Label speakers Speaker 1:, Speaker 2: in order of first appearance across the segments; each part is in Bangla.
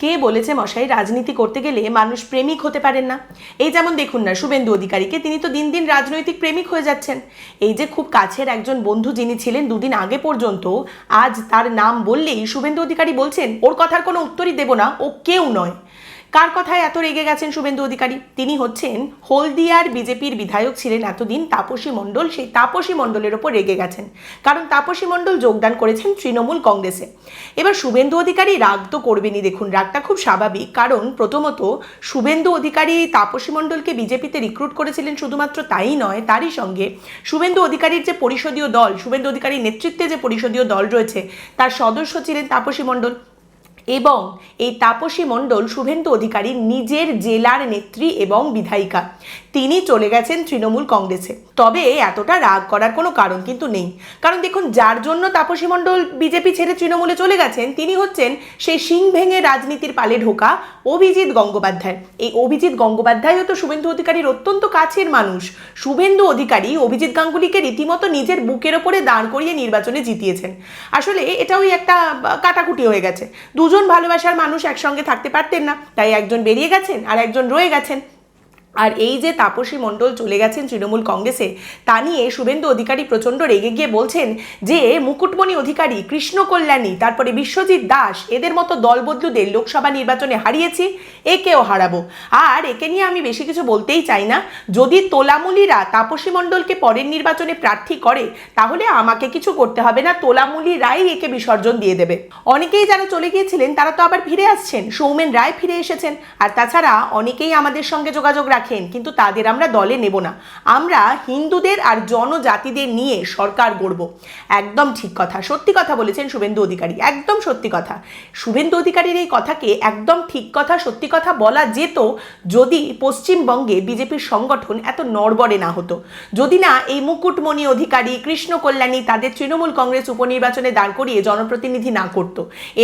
Speaker 1: কে বলেছে মশাই, রাজনীতি করতে গেলে মানুষ প্রেমিক হতে পারেন না? এই যেমন দেখুন না, শুভেন্দু অধিকারীকে, তিনি তো দিন দিন রাজনৈতিক প্রেমিক হয়ে যাচ্ছেন। এই যে খুব কাছের একজন বন্ধু যিনি ছিলেন দুদিন আগে পর্যন্ত, আজ তার নাম বললেই শুভেন্দু অধিকারী বলছেন, ওর কথার কোনো উত্তরই দেব না, ও কেউ নয়। কার কথায় এত রেগে গেছেন শুভেন্দু অধিকারী? তিনি হচ্ছেন হলদিয়ার বিজেপির বিধায়ক ছিলেন এতদিন তাপসী মণ্ডল, সেই তাপসী মণ্ডলের ওপর রেগে গেছেন। কারণ তাপসী মণ্ডল যোগদান করেছেন তৃণমূল কংগ্রেসে। এবার শুভেন্দু অধিকারী রাগ তো করবেনই দেখুন, রাগটা খুব স্বাভাবিক। কারণ প্রথমত, শুভেন্দু অধিকারী তাপসী মণ্ডলকে বিজেপিতে রিক্রুট করেছিলেন শুধুমাত্র তাই নয়, তারই সঙ্গে শুভেন্দু অধিকারীর যে পরিষদীয় দল, শুভেন্দু অধিকারীর নেতৃত্বে যে পরিষদীয় দল রয়েছে, তার সদস্য ছিলেন তাপসী মণ্ডল। এবং এই তাপসী মণ্ডল শুভেন্দু অধিকারী নিজের জেলার নেত্রী এবং বিধায়িকা। তিনি চলে গেছেন তৃণমূল কংগ্রেসে। তবে এতটা রাগ করার কোনো কারণ কিন্তু নেই। কারণ দেখুন, যার জন্য তাপসী মণ্ডল বিজেপি ছেড়ে তৃণমূলে চলে গেছেন, তিনি হচ্ছেন সেই সিং ভেঙে রাজনীতির পালে ঢোকা অভিজিৎ গঙ্গোপাধ্যায়। এই অভিজিৎ গঙ্গোপাধ্যায়ও তো শুভেন্দু অধিকারীর অত্যন্ত কাছের মানুষ। শুভেন্দু অধিকারী অভিজিৎ গাঙ্গুলিকে রীতিমতো নিজের বুকের ওপরে দাঁড় করিয়ে নির্বাচনে জিতিয়েছেন। আসলে এটা ওই একটা কাটাকুটি হয়ে গেছে। দুজন ভালোবাসার মানুষ একসঙ্গে থাকতে পারতেন না। তাই একজন বেরিয়ে গেছেন আর একজন রয়ে গেছেন। আর এই যে তাপসী মণ্ডল চলে গেছেন তৃণমূল কংগ্রেসে, তা নিয়ে শুভেন্দু অধিকারী প্রচণ্ড রেগে গিয়ে বলছেন যে, মুকুটমণি অধিকারী, কৃষ্ণ কল্যাণী, তারপরে বিশ্বজিৎ দাস, এদের মতো দলবদলুদের লোকসভা নির্বাচনে হারিয়েছি, একেও হারাবো। আর একে নিয়ে আমি বেশি কিছু বলতেই চাই না। যদি তোলামুলিরা তাপসী মণ্ডলকে পরের নির্বাচনে প্রার্থী করে, তাহলে আমাকে কিছু করতে হবে না তোলামুলিরাই একে বিসর্জন দিয়ে দেবে। অনেকেই যারা চলে গিয়েছিলেন, তারা তো আবার ফিরে আসছেন। সৌমেন রায় ফিরে এসেছেন। আর তাছাড়া অনেকেই আমাদের সঙ্গে যোগাযোগ রাখেন, কিন্তু তাদের আমরা দলে নেব না। আমরা হিন্দুদের আর জনজাতিদের নিয়ে সরকার গড়ব। একদম ঠিক কথা, সত্যি কথা বলেছেন শুভেন্দু অধিকারী, একদম সত্যি কথা। শুভেন্দু অধিকারীর এই কথাকে একদম ঠিক কথা, সত্যি কথা বলা যেত যদি পশ্চিমবঙ্গে বিজেপির সংগঠন এত নড়বড়ে না হতো। যদি না এই মুকুটমণি অধিকারী, কৃষ্ণ কল্যাণী তাদের তৃণমূল কংগ্রেস উপনির্বাচনে দাঁড় করিয়ে জনপ্রতিনিধি না করত।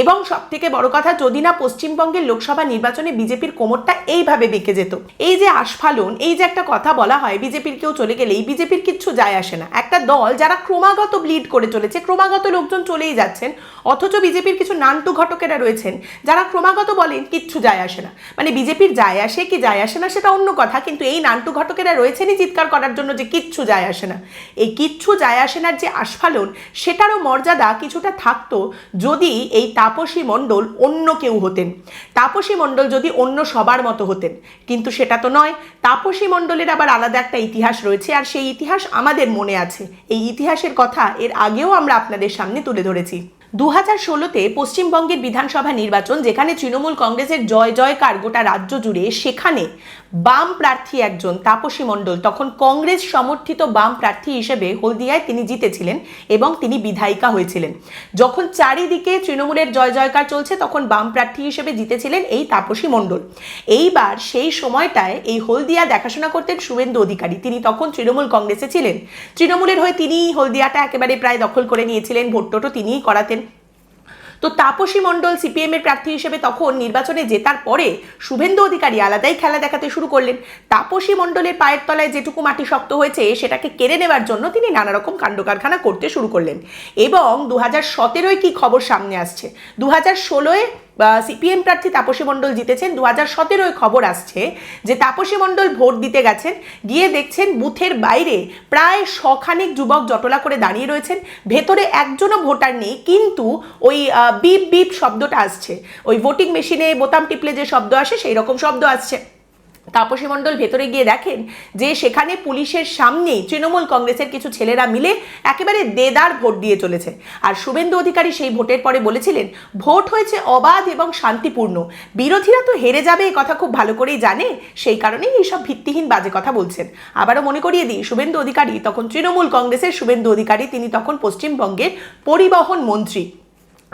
Speaker 1: এবং সব থেকে বড় কথা, যদি না পশ্চিমবঙ্গের লোকসভা নির্বাচনে বিজেপির কোমরটা এইভাবে বেঁকে যেত। এই যে আস্ফালন এই যে একটা কথা বলা হয়, বিজেপির কেউ চলে গেলেই বিজেপির কিচ্ছু যায় আসে না। একটা দল যারা ক্রমাগত ব্লিড করে চলেছে, ক্রমাগত লোকজন চলেই যাচ্ছেন, অথচ বিজেপির কিছু নান্টু ঘটকেরা রয়েছেন, যারা ক্রমাগত বলেন কিচ্ছু যায় আসে না। মানে বিজেপির যায় আসে কি যায় আসে না সেটা অন্য কথা, কিন্তু এই নান্টু ঘটকেরা রয়েছেনই চিৎকার করার জন্য যে কিচ্ছু যায় আসে না। এই কিচ্ছু যায় আসে না যে আস্ফালন সেটারও মর্যাদা কিছুটা থাকতো যদি এই তাপসী মণ্ডল অন্য কেউ হতেন। তাপসী মণ্ডল যদি অন্য সবার মতো হতেন, কিন্তু সেটা তো নয়। তাপসী মণ্ডলের আবার আলাদা একটা ইতিহাস রয়েছে আর সেই ইতিহাস আমাদের মনে আছে। এই ইতিহাসের কথা এর আগেও আমরা আপনাদের সামনে তুলে ধরেছি। দু হাজার ষোলোতে পশ্চিমবঙ্গের বিধানসভা নির্বাচন, যেখানে তৃণমূল কংগ্রেসের জয় জয়কার গোটা রাজ্য জুড়ে, সেখানে বাম প্রার্থী একজন, তাপসী মণ্ডল। তখন কংগ্রেস সমর্থিত বাম প্রার্থী হিসেবে হলদিয়ায় তিনি জিতেছিলেন এবং তিনি বিধায়িকা হয়েছিলেন। যখন চারিদিকে তৃণমূলের জয় জয়কার চলছে, তখন বাম প্রার্থী হিসেবে জিতেছিলেন এই তাপসী মণ্ডল। এইবার সেই সময়টায় এই হলদিয়া দেখাশোনা করতেন শুভেন্দু অধিকারী। তিনি তখন তৃণমূল কংগ্রেসে ছিলেন। তৃণমূলের হয়ে তিনিই হলদিয়াটা একেবারে প্রায় দখল করে নিয়েছিলেন ভোট টোটো তিনিই করাতেন। তো তাপসী মণ্ডল সিপিএম এর প্রার্থী হিসেবে তখন নির্বাচনে জেতার পরে শুভেন্দু অধিকারী আলাদাই খেলা দেখাতে শুরু করলেন। তাপসী মণ্ডলের পায়ের তলায় যেটুকু মাটি শক্ত হয়েছে, সেটাকে কেড়ে নেবার জন্য তিনি নানা রকম কাণ্ড কারখানা করতে শুরু করলেন। এবং দু হাজার সতেরোয় কি খবর সামনে আসছে? দু হাজার ষোলোয় সিপিএম প্রার্থী তাপসী মণ্ডল জিতেছেন। দু হাজার সতেরোয় খবর আসছে যে তাপসী মণ্ডল ভোট দিতে গেছেন। গিয়ে দেখছেন বুথের বাইরে প্রায় শখানিক যুবক জটলা করে দাঁড়িয়ে রয়েছেন। ভেতরে একজনও ভোটার নেই, কিন্তু ওই বিপ বিপ শব্দটা আসছে। ওই ভোটিং মেশিনে বোতাম টিপলে যে শব্দ আসে সেই রকম শব্দ আসছে। তাপসী মণ্ডল ভেতরে গিয়ে দেখেন যে সেখানে পুলিশের সামনেই তৃণমূল কংগ্রেসের কিছু ছেলেরা মিলে একেবারে দেদার ভোট দিয়ে চলেছে। আর শুভেন্দু অধিকারী সেই ভোটের পরে বলেছিলেন, ভোট হয়েছে অবাধ এবং শান্তিপূর্ণ। বিরোধীরা তো হেরে যাবে, এ কথা খুব ভালো করেই জানে। সেই কারণেই এইসব ভিত্তিহীন বাজে কথা বলছেন। আবারও মনে করিয়ে দিই, শুভেন্দু অধিকারী তখন তৃণমূল কংগ্রেসের শুভেন্দু অধিকারী, তিনি তখন পশ্চিমবঙ্গের পরিবহন মন্ত্রী।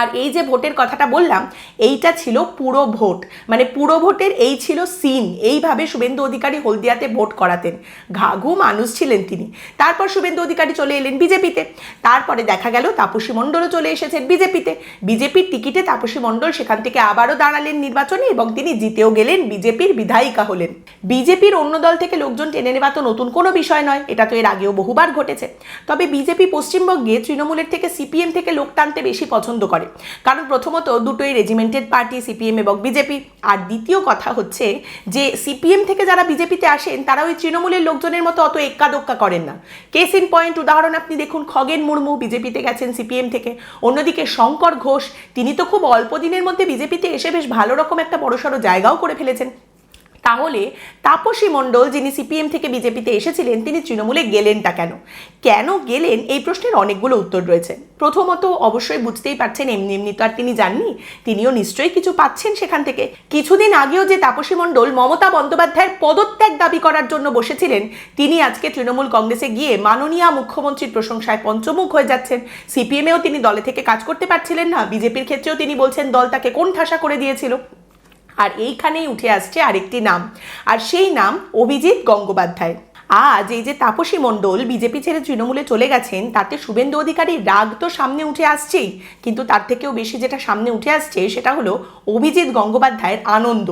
Speaker 1: আর এই যে ভোটের কথাটা বললাম, এইটা ছিল পুরো ভোট। মানে পুরো ভোটের এই ছিল সিন এইভাবে শুভেন্দু অধিকারী হলদিয়াতে ভোট করাতেন। ঘাঘু মানুষ ছিলেন তিনি। তারপর শুভেন্দু অধিকারী চলে এলেন বিজেপিতে। তারপরে দেখা গেল তাপসী মণ্ডলও চলে এসেছেন বিজেপিতে। বিজেপির টিকিটে তাপসী মণ্ডল সেখান থেকে আবারও দাঁড়ালেন নির্বাচনে এবং তিনি জিতেও গেলেন বিজেপির বিধায়িকা হলেন। বিজেপির অন্য দল থেকে লোকজন টেনে নেওয়া তো নতুন কোনো বিষয় নয়, এটা তো এর আগেও বহুবার ঘটেছে। তবে বিজেপি পশ্চিমবঙ্গে তৃণমূলের থেকে সিপিএম থেকে লোক টানতে বেশি পছন্দ করে। করে। কারণ প্রথমত দুটোই রেজিমেন্টেড পার্টি সিপিএম এবং বিজেপি আর দ্বিতীয় কথা হচ্ছে যে সিপিএম থেকে যারা বিজেপিতে আসেন তারা ওই তৃণমূলের লোকজনের মতো অত এক্কা দোক্কা করেন না। কেস ইন পয়েন্ট উদাহরণ আপনি দেখুন, খগেন মুর্মু বিজেপিতে গেছেন সিপিএম থেকে। অন্যদিকে শঙ্কর ঘোষ, তিনি তো খুব অল্প দিনের মধ্যে বিজেপিতে এসে বেশ ভালো রকম একটা বড়সড় জায়গাও করে ফেলেছেন। তাহলে তাপসী মণ্ডল যিনি সিপিএম থেকে বিজেপিতে এসেছিলেন, তিনি তৃণমূলে গেলেনটা কেন? কেন গেলেন? এই প্রশ্নের অনেকগুলো উত্তর রয়েছে। প্রথমত অবশ্যই বুঝতেই পারছেন, এমনি এমনি তো আর তিনি যাননি। তিনিও নিশ্চয়ই কিছু পাচ্ছেন সেখান থেকে। কিছুদিন আগেও যে তাপসী মণ্ডল মমতা বন্দ্যোপাধ্যায়ের পদত্যাগ দাবি করার জন্য বসেছিলেন, তিনি আজকে তৃণমূল কংগ্রেসে গিয়ে মাননীয় মুখ্যমন্ত্রীর প্রশংসায় পঞ্চমুখ হয়ে যাচ্ছেন। সিপিএমেও তিনি দলে থেকে কাজ করতে পারছিলেন না। বিজেপির ক্ষেত্রেও তিনি বলছেন, দল তাকে কোন ঠাসা করে দিয়েছিল? আর এইখানেই উঠে আসছে আরেকটি নাম, আর সেই নাম অভিজিৎ গঙ্গোপাধ্যায়। আজ এই যে তাপসী মণ্ডল বিজেপি ছেড়ে তৃণমূলে চলে গেছেন, তাতে শুভেন্দু অধিকারীর রাগ তো সামনে উঠে আসছেই, কিন্তু তার থেকেও বেশি যেটা সামনে উঠে আসছে সেটা হলো অভিজিৎ গঙ্গোপাধ্যায়ের আনন্দ।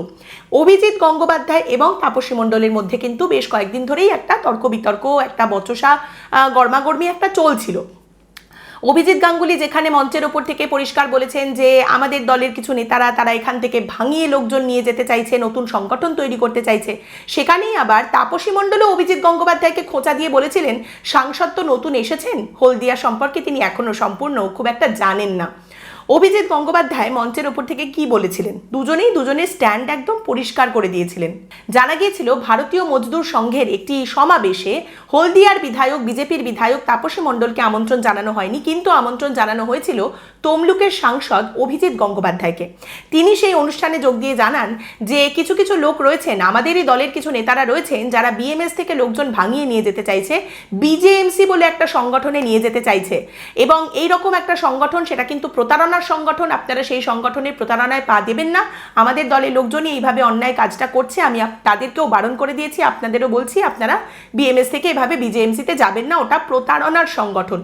Speaker 1: অভিজিৎ গঙ্গোপাধ্যায় এবং তাপসী মণ্ডলের মধ্যে কিন্তু বেশ কয়েকদিন ধরেই একটা তর্ক বিতর্ক, একটা বচসা গরমাগর্মি একটা চলছিল। অভিজিৎ গাঙ্গুলি যেখানে মঞ্চের ওপর থেকে পরিষ্কার বলেছেন যে আমাদের দলের কিছু নেতারা, তারা এখান থেকে ভাঙিয়ে লোকজন নিয়ে যেতে চাইছে, নতুন সংগঠন তৈরি করতে চাইছে। সেখানেই আবার তাপসী মণ্ডলও অভিজিৎ গঙ্গোপাধ্যায়কে খোঁচা দিয়ে বলেছিলেন, সাংসদ তো নতুন এসেছেন, হলদিয়া সম্পর্কে তিনি এখনও সম্পূর্ণ, খুব একটা জানেন না। অভিজিৎ গঙ্গোপাধ্যায় মঞ্চের ওপর থেকে কি বলেছিলেন? দুজনেই দুজনের স্ট্যান্ড একদম পরিষ্কার করে দিয়েছিলেন। জানা গিয়েছিল, ভারতীয় মজদুর সংঘের একটি সমাবেশে হলদিয়ার বিধায়ক, বিজেপির বিধায়ক তাপসী মণ্ডলকে আমন্ত্রণ জানানো হয়নি, কিন্তু আমন্ত্রণ জানানো হয়েছিল তমলুকের সাংসদ অভিজিৎ গঙ্গোপাধ্যায়কে। তিনি সেই অনুষ্ঠানে যোগ দিয়ে জানান যে, কিছু কিছু লোক রয়েছেন, আমাদেরই দলের কিছু নেতারা রয়েছেন যারা বিএমএস থেকে লোকজন ভাঙিয়ে নিয়ে যেতে চাইছে, বিজেএমসি বলে একটা সংগঠনে নিয়ে যেতে চাইছে। এবং এই রকম একটা সংগঠন, সেটা কিন্তু প্রতারণার সংগঠন, আপনারা সেই সংগঠনের প্রতারণায় পা দেবেন না। আমাদের দলের লোকজনই এইভাবে অন্যায় কাজটা করছে, আমি তাদেরকেও বারণ করে দিয়েছি, আপনাদেরও বলছি, আপনারা বিএমএস থেকে এভাবে বিজেএমসিতে যাবেন না, ওটা প্রতারণার সংগঠন।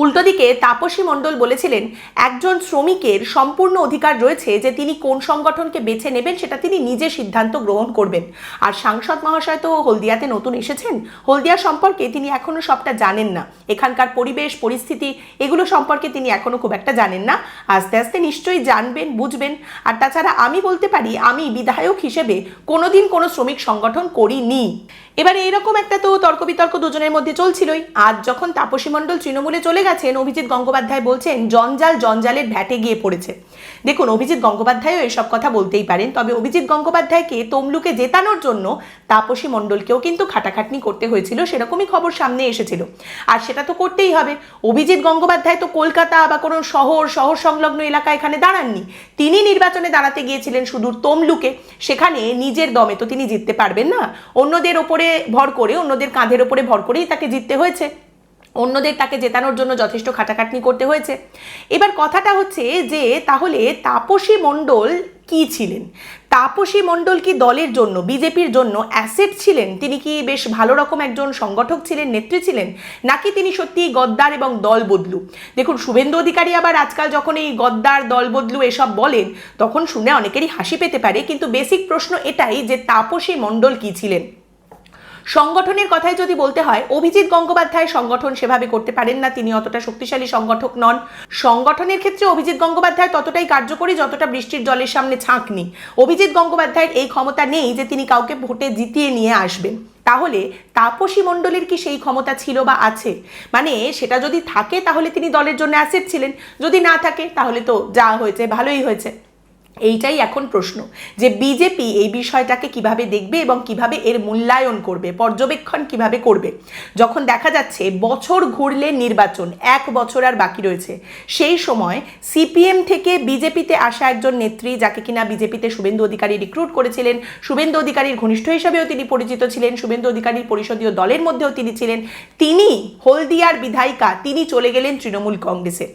Speaker 1: উল্টো দিকে তাপসী মণ্ডল বলেছিলেন, একজন শ্রমিকের সম্পূর্ণ অধিকার রয়েছে যে তিনি কোন সংগঠনকে বেছে নেবেন সেটা তিনি নিজে সিদ্ধান্ত গ্রহণ করবেন। আর সাংসদ মহাশয় তো হলদিয়াতে নতুন এসেছেন, হলদিয়া সম্পর্কে তিনি এখনও সবটা জানেন না। এখানকার পরিবেশ, পরিস্থিতি, এগুলো সম্পর্কে তিনি এখনও খুব একটা জানেন না। আস্তে আস্তে নিশ্চয়ই জানবেন, বুঝবেন। আর তাছাড়া আমি বলতে পারি, আমি বিধায়ক হিসেবে কোনোদিন কোনো শ্রমিক সংগঠন করিনি। এবারে এইরকম একটা তো তর্ক বিতর্ক দুজনের মধ্যে চলছিলই। আজ যখন তাপসী মণ্ডল তৃণমূলে চলে গেছেন অভিজিৎ গঙ্গোপাধ্যায় বলছেন, জঞ্জাল জঞ্জালের ভ্যাটে গিয়ে পড়েছে। দেখুন, অভিজিৎ গঙ্গোপাধ্যায়ও এসব কথা বলতেই পারেন, তবে অভিজিৎ গঙ্গোপাধ্যায়কে তমলুকে জেতানোর জন্য তাপসী মণ্ডলকেও কিন্তু খাটাখাটনি করতে হয়েছিল, সেরকমই খবর সামনে এসেছিল। আর সেটা তো করতেই হবে। অভিজিৎ গঙ্গোপাধ্যায় তো কলকাতা বা কোনো শহর শহর সংলগ্ন এলাকা এখানে দাঁড়াননি। তিনি নির্বাচনে দাঁড়াতে গিয়েছিলেন সুদূর তমলুকে, সেখানে নিজের দমে তো তিনি জিততে পারবেন না। অন্যদের ওপরে ভর করে, অন্যদের কাঁধের ওপরে ভর করেই তাকে জিততে হয়েছে। অন্যদের তাকে জেতানোর জন্য যথেষ্ট খাটাখাটনি করতে হয়েছে। এবার কথাটা হচ্ছে যে, তাহলে তাপসী মণ্ডল কি ছিলেন? তাপসী মণ্ডল কি দলের জন্য, বিজেপির জন্য অ্যাসেট ছিলেন? তিনি কি বেশ ভালো রকম একজন সংগঠক ছিলেন, নেত্রী ছিলেন? নাকি তিনি সত্যিই গদ্দার এবং দল বদলু? দেখুন, শুভেন্দু অধিকারী আবার আজকাল যখন এই গদ্দার, দল বদলু এসব বলেন, তখন শুনে অনেকেরই হাসি পেতে পারে। কিন্তু বেসিক প্রশ্ন এটাই যে, তাপসী মণ্ডল কি ছিলেন? সংগঠনের কথাই যদি বলতে হয়, অভিজিৎ গঙ্গোপাধ্যায় সংগঠন সেভাবে করতে পারেন না। তিনি অতটা শক্তিশালী সংগঠক নন। সংগঠনের ক্ষেত্রে অভিজিৎ গঙ্গোপাধ্যায় ততটাই কার্যকরী যতটা বৃষ্টির জলের সামনে ছাঁকনি অভিজিৎ গঙ্গোপাধ্যায়ের এই ক্ষমতা নেই যে তিনি কাউকে ভোটে জিতিয়ে নিয়ে আসবেন। তাহলে তাপসী মণ্ডলের কি সেই ক্ষমতা ছিল বা আছে? মানে সেটা যদি থাকে, তাহলে তিনি দলের জন্য অ্যাসেট ছিলেন। যদি না থাকে, তাহলে তো যা হয়েছে ভালোই হয়েছে। এইটাই এখন প্রশ্ন, যে বিজেপি এই বিষয়টাকে কীভাবে দেখবে এবং কীভাবে এর মূল্যায়ন করবে, পর্যবেক্ষণ কীভাবে করবে? যখন দেখা যাচ্ছে বছর ঘুরলে নির্বাচন, এক বছর আর বাকি রয়েছে, সেই সময় সিপিএম থেকে বিজেপিতে আসা একজন নেত্রী, যাকে কিনা বিজেপিতে শুভেন্দু অধিকারী রিক্রুট করেছিলেন, শুভেন্দু অধিকারীর ঘনিষ্ঠ হিসাবেও তিনি পরিচিত ছিলেন, শুভেন্দু অধিকারীর পরিষদীয় দলের মধ্যেও তিনি ছিলেন, তিনি হলদিয়ার বিধায়িকা, তিনি চলে গেলেন তৃণমূল কংগ্রেসে।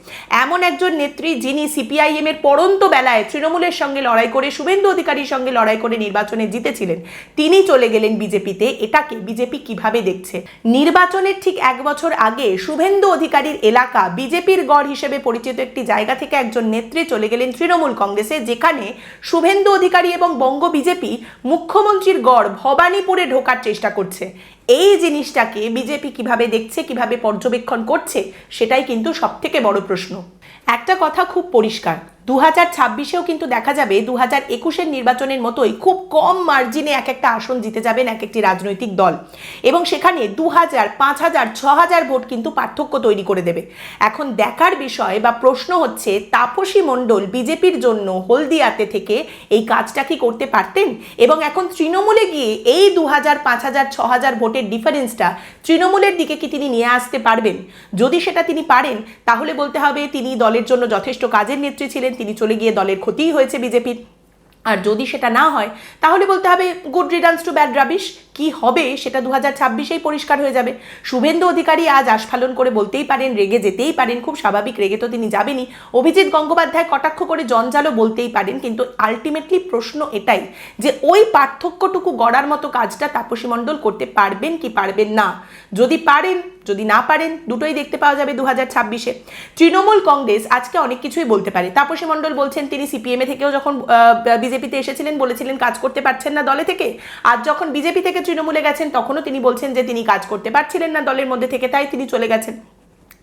Speaker 1: এমন একজন নেত্রী যিনি সিপিআইএম এর পরন্ত বেলায় তৃণমূলের সঙ্গে লড়াই করে, শুভেন্দু অধিকারীর সঙ্গে লড়াই করে নির্বাচনে জিতেছিলেন, তিনি চলে গেলেন বিজেপিতে। এটাকে বিজেপি কীভাবে দেখছে? নির্বাচনের ঠিক এক বছর আগে শুভেন্দু অধিকারীর এলাকা বিজেপির গড় হিসেবে পরিচিত একটি জায়গা থেকে একজন নেত্রী চলে গেলেন তৃণমূল কংগ্রেসে, যেখানে শুভেন্দু অধিকারী এবং বঙ্গ বিজেপি মুখ্যমন্ত্রীর গড় ভবানীপুরে ঢোকার চেষ্টা করছে। এই জিনিসটাকে বিজেপি কীভাবে দেখছে, কীভাবে পর্যবেক্ষণ করছে, সেটাই কিন্তু সব থেকে বড় প্রশ্ন। একটা কথা খুব পরিষ্কার দু হাজার ছাব্বিশেও কিন্তু দেখা যাবে দু হাজার একুশের নির্বাচনের মতোই খুব কম মার্জিনে এক একটা আসন জিতে যাবেন এক একটি রাজনৈতিক দল। এবং সেখানে দু হাজার পাঁচ হাজার ছ হাজার ভোট কিন্তু পার্থক্য তৈরি করে দেবে। এখন দেখার বিষয় বা প্রশ্ন হচ্ছে, তাপসী মণ্ডল বিজেপির জন্য হলদিয়াতে থেকে এই কাজটা কি করতে পারতেন? এবং এখন তৃণমূলে গিয়ে এই দু হাজার পাঁচ হাজার ছ হাজার ভোটের ডিফারেন্সটা তৃণমূলের দিকে কি তিনি নিয়ে আসতে পারবেন? যদি সেটা তিনি পারেন, তাহলে বলতে হবে তিনি দলের জন্য যথেষ্ট কাজের নেত্রী ছিলেন, তিনি চলে গিয়ে দলের ক্ষতিই হয়েছে বিজেপির। আর যদি সেটা না হয়, তাহলে বলতে হবে good returns to bad rubbish কি হবে সেটা দু হাজার ছাব্বিশেই পরিষ্কার হয়ে যাবে। শুভেন্দু অধিকারী আজ আস্ফালন করে বলতেই পারেন, রেগে যেতেই পারেন, খুব স্বাভাবিক, রেগে তো তিনি যাবেনই। অভিজিৎ গঙ্গোপাধ্যায় কটাক্ষ করে জঞ্জালও বলতেই পারেন, কিন্তু আলটিমেটলি প্রশ্ন এটাই যে ওই পার্থক্যটুকু গড়ার মতো কাজটা তাপসী মণ্ডল করতে পারবেন কি পারবেন না? যদি পারেন, যদি না পারেন, দুটোই দেখতে পাওয়া যাবে দু হাজার ছাব্বিশে। তৃণমূল কংগ্রেস আজকে অনেক কিছুই বলতে পারে। তাপসী মণ্ডল বলছেন, তিনি সিপিএমএ থেকেও যখন বিজেপিতে এসেছিলেন, বলেছিলেন কাজ করতে পারছেন না দলে থেকে। আর যখন বিজেপি থেকে তৃণমূলে গেছেন, তখনও তিনি বলছেন যে তিনি কাজ করতে পারছিলেন না দলের মধ্যে থেকে, তাই তিনি চলে গেছেন।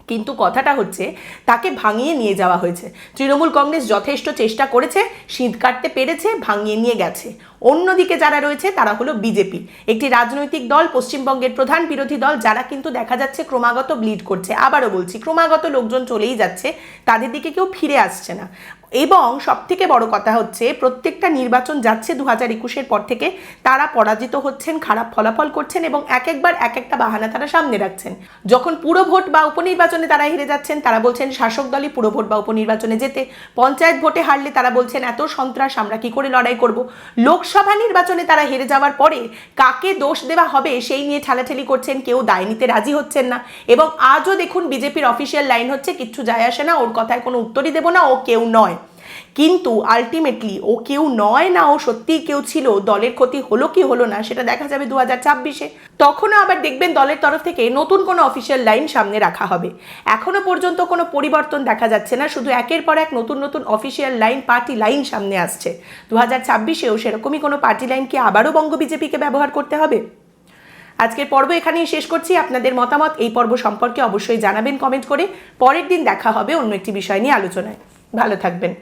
Speaker 1: কিন্তু কথাটা হচ্ছে, তাকে ভাঙিয়ে নিয়ে যাওয়া হয়েছে। তৃণমূল কংগ্রেস যথেষ্ট চেষ্টা করেছে শীত কাটতে পেরেছে, ভাঙিয়ে নিয়ে গেছে। অন্যদিকে যারা রয়েছে, তারা হলো বিজেপি। একটি রাজনৈতিক দল, পশ্চিমবঙ্গের প্রধান বিরোধী দল, যারা কিন্তু দেখা যাচ্ছে ক্রমাগত ব্লিড করছে। আবারও বলছি, ক্রমাগত লোকজন চলেই যাচ্ছে, তাদের দিকে কেউ ফিরে আসছে না। এবং সব থেকে বড় কথা হচ্ছে, প্রত্যেকটা নির্বাচন যাচ্ছে দু হাজার একুশের পর থেকে তারা পরাজিত হচ্ছেন, খারাপ ফলাফল করছেন এবং এক একবার এক একটা বাহানা তারা সামনে রাখছেন। যখন পুরো ভোট বা উপনির্বাচনে তারা হেরে যাচ্ছেন, তারা বলছেন শাসক দলই পুরো ভোট বা উপনির্বাচনে যেতে। পঞ্চায়েত ভোটে হারলে তারা বলছেন, এত সন্ত্রাস, আমরা কি করে লড়াই করব? লোকসভা নির্বাচনে তারা হেরে যাওয়ার পরে কাকে দোষ দেওয়া হবে সেই নিয়ে ঠেলাঠেলি করছেন, কেউ দায় নিতে রাজি হচ্ছেন না। এবং আজও দেখুন, বিজেপির অফিসিয়াল লাইন হচ্ছে, কিচ্ছু যায় আসে না, ওর কথায় কোনো উত্তরই দেবো না, ও কেউ নয়। কিন্তু আলটিমেটলি ও কেউ নয় না, ও সত্যিই কেউ ছিল, দলের ক্ষতি হলো কি হলো না সেটা দেখা যাবে দু হাজার ছাব্বিশে। তখনও আবার দেখবেন দলের তরফ থেকে নতুন কোনো অফিসিয়াল লাইন সামনে রাখা হবে। এখনও পর্যন্ত কোনো পরিবর্তন দেখা যাচ্ছে না, শুধু একের পর এক নতুন নতুন অফিসিয়াল লাইন পার্টি লাইন সামনে আসছে। দু হাজার ছাব্বিশেও সেরকমই কোনো পার্টি লাইন কি আবারও বঙ্গ বিজেপিকে ব্যবহার করতে হবে? আজকের পর্ব এখানেই শেষ করছি। আপনাদের মতামত এই পর্ব সম্পর্কে অবশ্যই জানাবেন কমেন্ট করে। পরের দিন দেখা হবে অন্য একটি বিষয় নিয়ে আলোচনায়। ভালো থাকবেন।